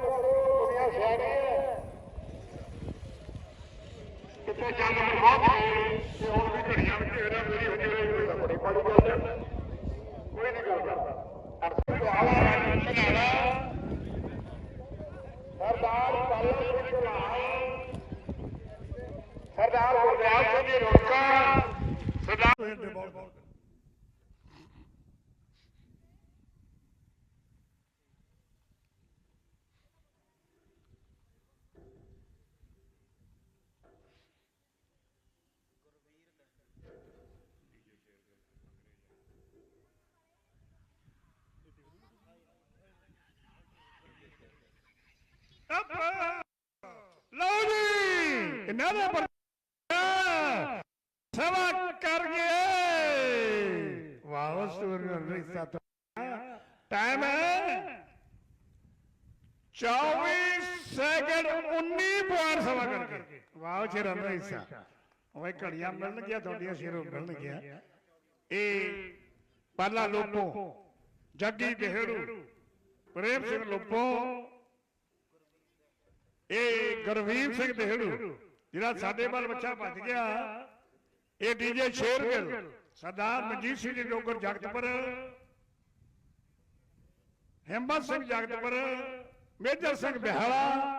ਦੁਨੀਆ ਸਿਆਣੀ ਹੈ ਕਿਤੇ ਚੰਦ ਪਰ ਬਹੁਤ ਤੇ ਹੁਣ ਵੀ ਘੜੀਆਂ ਵਿੱਚ ਇਹਦਾ ਮੇਰੀ ਹੁੰਦੀ ਰਹੀ ਤਾਂ ਬੜੀ ਬੜੀ ਗੱਲ ਹੈ ਕੋਈ ਨਹੀਂ ਕਰਦਾ ਅਰਥ ਤੋਂ ਆਲਾ ਨਾਲਾ ਸਰਦਾਰ ਪਾਲਾ ਸਿੰਘ ਸਰਦਾਰ ਗੁਰਦਾਸ ਸਿੰਘ ਰੋਕਾ ਸਰਦਾਰ ਲਓ ਜੀ ਇਹਨਾਂ ਦੇ ਪਰ ਸਵਾ ਕਰ ਗਏ ਵਾਹ ਸਟੋਰੀ ਰਿਸ਼ਤਾ ਟਾਈਮ ਹੈ 24 ਸੈਕਿੰਡ 19 ਪੁਆਇੰਟ ਸਵਾ ਕਰਕੇ ਵਾਹ ਜੀ ਰਨ ਰਿਸ਼ਤਾ ਓਏ ਘੜੀਆਂ ਮਿਲਣ ਗਿਆ ਤੁਹਾਡੀਆਂ ਸਿਰੋਂ ਮਿਲਣ ਗਿਆ ਇਹ ਪਾਲਾ ਲੋਪੋ ਜੱਗੀ ਬਿਹੜੂ ਪ੍ਰੇਮ ਸਿੰਘ ਲੋਪੋ ਇਹ ਗੁਰਵੀਰ ਸਿੰਘ ਦੇਹੜੂ ਜਿਹੜਾ ਸਾਡੇ ਵੱਲ ਬੱਚਾ ਭੱਜ ਗਿਆ ਇਹ ਡੀਜੇ ਸ਼ੇਰਗਿੱਲ ਸਰਦਾਰ ਮਨਜੀਤ ਸਿੰਘ ਜੀ ਜੋਗਰ ਜਗਤਪੁਰ ਹਿੰਮਤ ਸਿੰਘ ਜਗਤਪੁਰ ਮੇਜਰ ਸਿੰਘ ਬਿਹਾਲਾ